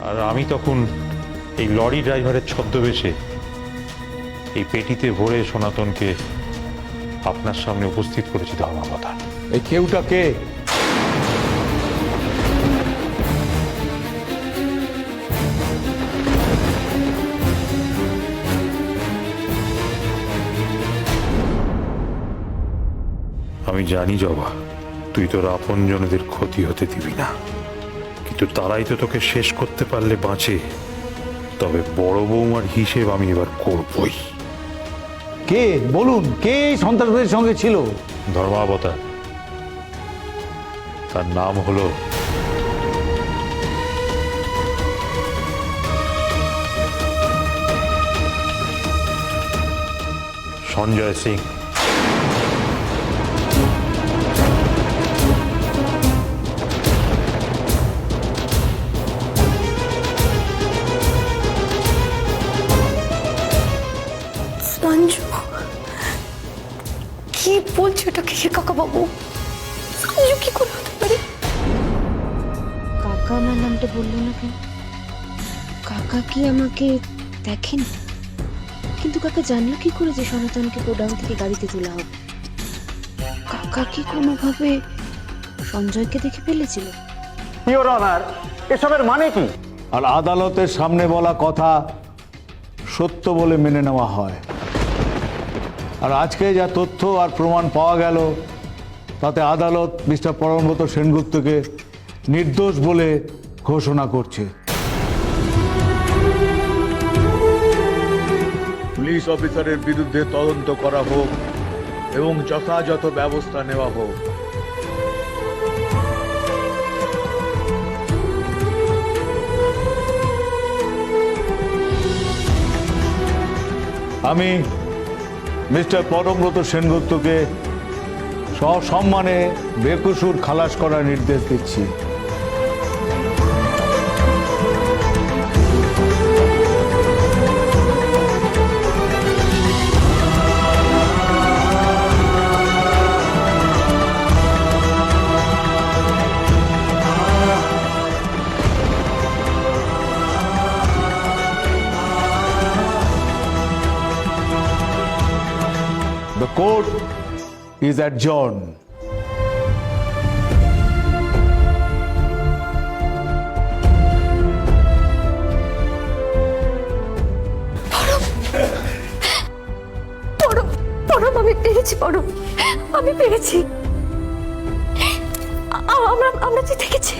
আর আমি তখন এই লরি ড্রাইভারের ছদ্মবেশে এই পেটিতে ভরে সনাতনকে আপনার সামনে উপস্থিত করেছি ধর্মাবতার। এই কেউটা কে? আমি জানি জবা তুই তোর আপনজনদের ক্ষতি হতে দিবি না। কিন্তু তারাই তো তোকে শেষ করতে পারলে বাঁচে। তবে বড় বৌমার হিসেব আমি এবার করবই। কে? বলুন কে সন্ত্রাসবাদীর সঙ্গে ছিল? ধর্মাবতার। তার নাম হলো সঞ্জয় সিং। সঞ্জু কি বলছো এটা কে কাকা বাবু সঞ্জু কি করে হতে পারে? কাকা আমার নামটা বলল না কেন? কাকা কি আমাকে দেখেন? কিন্তু কাকা জানলো কি করে যে সনাতনকে গোডাউন থেকে গাড়িতে তোলা হবে? কাকা কি কোনোভাবে সঞ্জয়কে দেখে ফেলেছিল? ইওর অনার এসবের মানে কি? আর আদালতের সামনে বলা কথা সত্য বলে মেনে নেওয়া হয়। আর আজকে যা তথ্য আর প্রমাণ পাওয়া গেল তাতে আদালত মিস্টার পরমব্রত সেনগুপ্তকে নির্দোষ বলে ঘোষণা করছে। পুলিশ অফিসারের বিরুদ্ধে তদন্ত করা হোক এবং যথাযথ ব্যবস্থা নেওয়া হোক। আমি মিস্টার পরমব্রত সেনগুপ্তকে সসম্মানে বেকসুর খালাস করার নির্দেশ দিচ্ছি। The ইজ পরম আমি পেরেছি পরম। আমি পেরেছি। আমরা আমরা জিতে গেছি